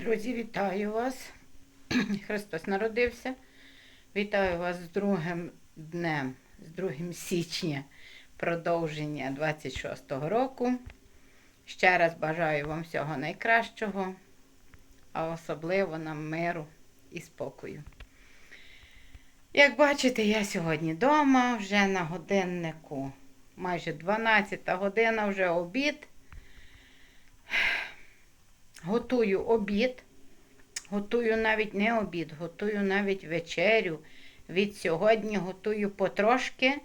Друзі, вітаю вас. Христос народився. Вітаю вас з другим днем, з 2 січня продовження 26-го року. Ще раз бажаю вам всього найкращого, а особливо нам миру і спокою. Як бачите, я сьогодні вдома, вже на годиннику майже 12 година, вже обід. Готую обід. Готую навіть не обід, готую навіть вечерю. Від сьогодні готую потрошки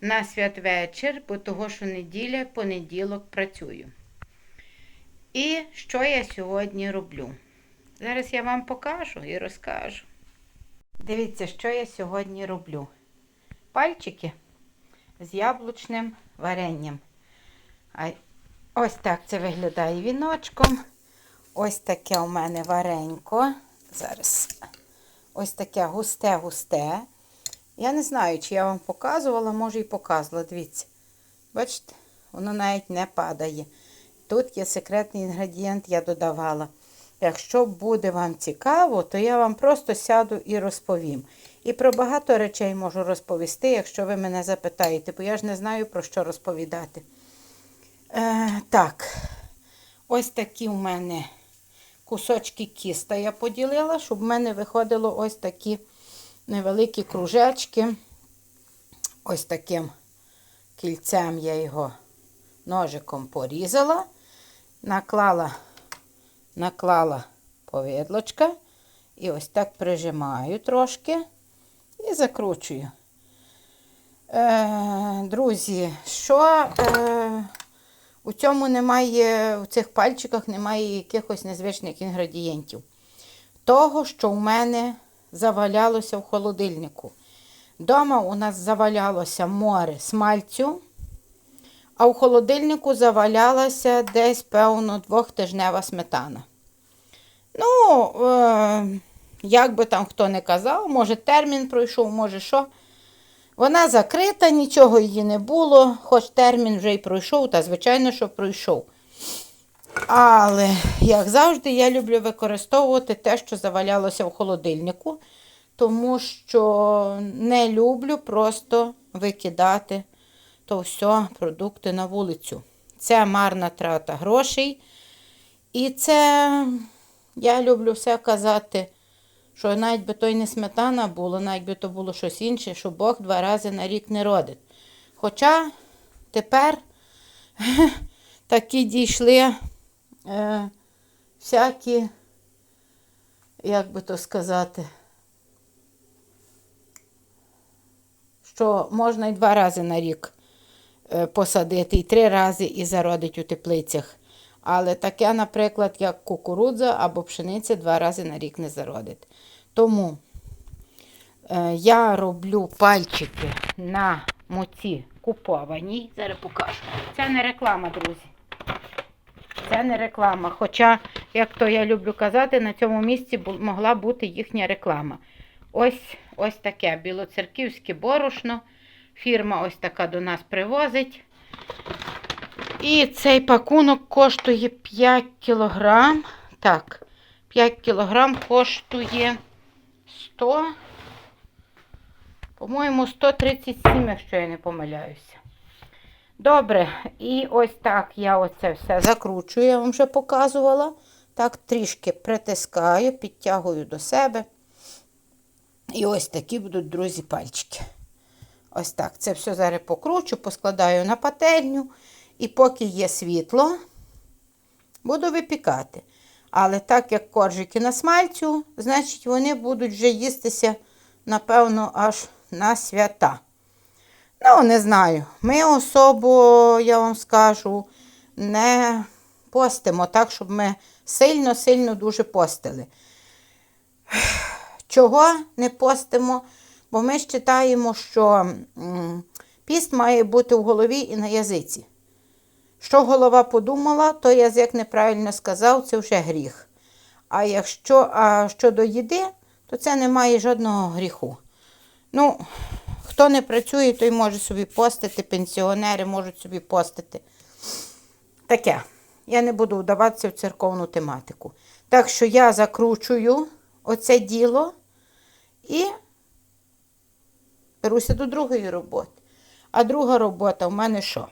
на святвечір, бо того, що неділя, понеділок працюю. І що я сьогодні роблю? Зараз я вам покажу і розкажу. Дивіться, що я сьогодні роблю. Пальчики з яблучним варенням. Ось так це виглядає віночком. Ось таке у мене варенько. Зараз ось таке густе-густе. Я не знаю, чи я вам показувала, може і показувала. Дивіться. Бачите, воно навіть не падає. Тут є секретний інгредієнт, я додавала. Якщо буде вам цікаво, то я вам просто сяду і розповім. І про багато речей можу розповісти, якщо ви мене запитаєте, бо я ж не знаю, про що розповідати. Е, так, ось такі в мене кусочки кіста я поділила, щоб в мене виходило ось такі невеликі кружечки. Ось таким кільцем я його ножиком порізала, наклала, наклала повідлочка і ось так прижимаю трошки і закручую. Е, друзі, що е, у цьому немає, у цих пальчиках немає якихось незвичних інгредієнтів. Того, що у мене завалялося в холодильнику. Дома у нас завалялося море смальцю, а в холодильнику завалялася десь, певно, двохтижнева сметана. Ну, е, як би там хто не казав, може термін пройшов, може що. Вона закрита, нічого її не було, хоч термін вже й пройшов, та звичайно, що пройшов. Але, як завжди, я люблю використовувати те, що завалялося в холодильнику, тому що не люблю просто викидати то все продукти на вулицю. Це марна трата грошей. І це я люблю все казати що навіть би то й не сметана було, навіть би то було щось інше, що Бог два рази на рік не родить. Хоча тепер такі дійшли е, всякі, як би то сказати, що можна і два рази на рік е, посадити, і три рази і зародить у теплицях. Але таке, наприклад, як кукурудза або пшениця два рази на рік не зародить. Тому е, я роблю пальчики на муці купованій. Зараз покажу. Це не реклама, друзі. Це не реклама. Хоча, як то я люблю казати, на цьому місці могла бути їхня реклама. Ось ось таке білоцерківське борошно. Фірма ось така до нас привозить. І цей пакунок коштує 5 кілограм. Так, 5 кілограм коштує 100, по-моєму, 137, якщо я не помиляюся. Добре, і ось так я оце все закручую, я вам вже показувала. Так, трішки притискаю, підтягую до себе. І ось такі будуть, друзі, пальчики. Ось так. Це все зараз покручу, поскладаю на пательню. І поки є світло, буду випікати. Але так як коржики на смальцю, значить вони будуть вже їстися, напевно, аж на свята. Ну, не знаю. Ми особо, я вам скажу, не постимо так, щоб ми сильно-сильно дуже постили. Чого не постимо? Бо ми вважаємо, що м, піст має бути в голові і на язиці. Що голова подумала, то язик неправильно сказав, це вже гріх. А якщо а щодо їди, то це не має жодного гріху. Ну, хто не працює, той може собі постити, пенсіонери можуть собі постити. Таке. Я не буду вдаватися в церковну тематику. Так що я закручую оце діло і беруся до другої роботи. А друга робота в мене що?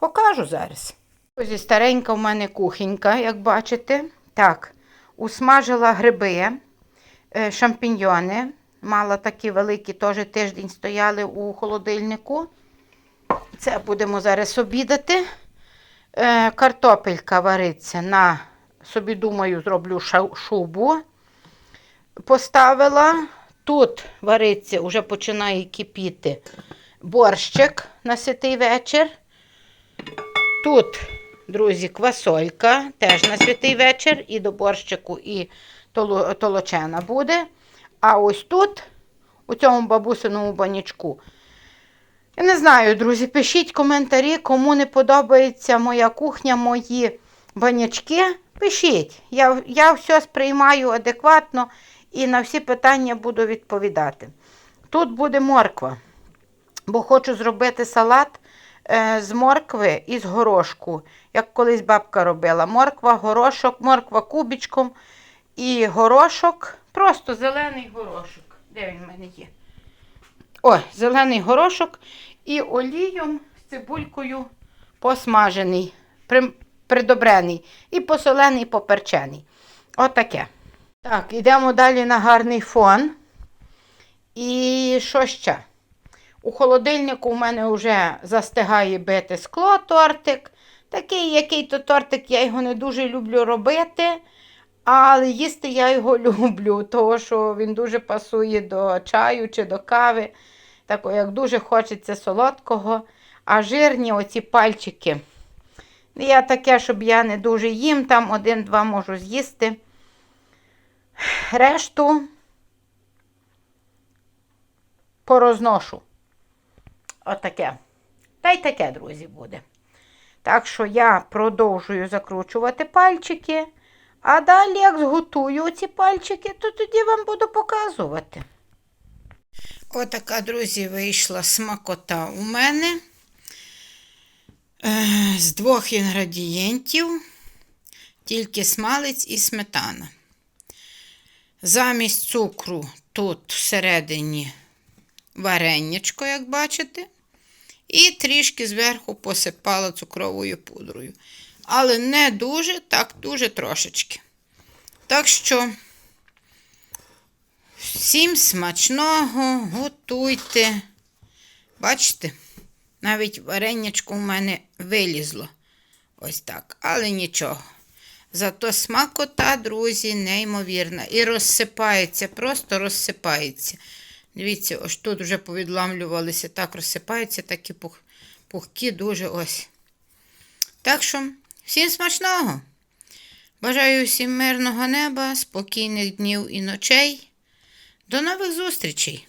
Покажу зараз. Ось старенька в мене кухонька, як бачите. Так, усмажила гриби, е, шампіньйони. Мала такі великі, теж тиждень стояли у холодильнику. Це будемо зараз обідати. Е, Картопелька вариться на, собі думаю, зроблю шубу. Поставила. Тут вариться, вже починає кипіти борщик на ситий вечір. Тут, друзі, квасолька, теж на святий вечір, і до борщику, і толочена буде. А ось тут, у цьому бабусиному банячку, я не знаю, друзі, пишіть коментарі, кому не подобається моя кухня, мої банячки. Пишіть. Я, я все сприймаю адекватно і на всі питання буду відповідати. Тут буде морква, бо хочу зробити салат з моркви і з горошку, як колись бабка робила. Морква, горошок, морква кубічком і горошок, просто зелений горошок. Де він в мене є? О, зелений горошок і олієм з цибулькою посмажений, придобрений, і посолений, поперчений. Отаке. Так, йдемо далі на гарний фон. І що ще? У холодильнику у мене вже застигає бити скло тортик. Такий, який то тортик, я його не дуже люблю робити. Але їсти я його люблю, тому що він дуже пасує до чаю чи до кави. Так, як дуже хочеться солодкого. А жирні оці пальчики. Я таке, щоб я не дуже їм, там один-два можу з'їсти. Решту порозношу. Отаке. Та й таке, друзі, буде. Так що я продовжую закручувати пальчики. А далі, як зготую ці пальчики, то тоді вам буду показувати. Отака, друзі, вийшла смакота у мене е, з двох інгредієнтів, тільки смалець і сметана. Замість цукру тут всередині вареннячко, як бачите, і трішки зверху посипала цукровою пудрою. Але не дуже, так дуже трошечки. Так що, всім смачного, готуйте. Бачите, навіть варенячко у мене вилізло. Ось так, але нічого. Зато смакота, друзі, неймовірна. І розсипається, просто розсипається. Дивіться, ось тут вже повідламлювалися, так розсипаються, такі пух, пухкі, дуже ось. Так що, всім смачного! Бажаю всім мирного неба, спокійних днів і ночей. До нових зустрічей!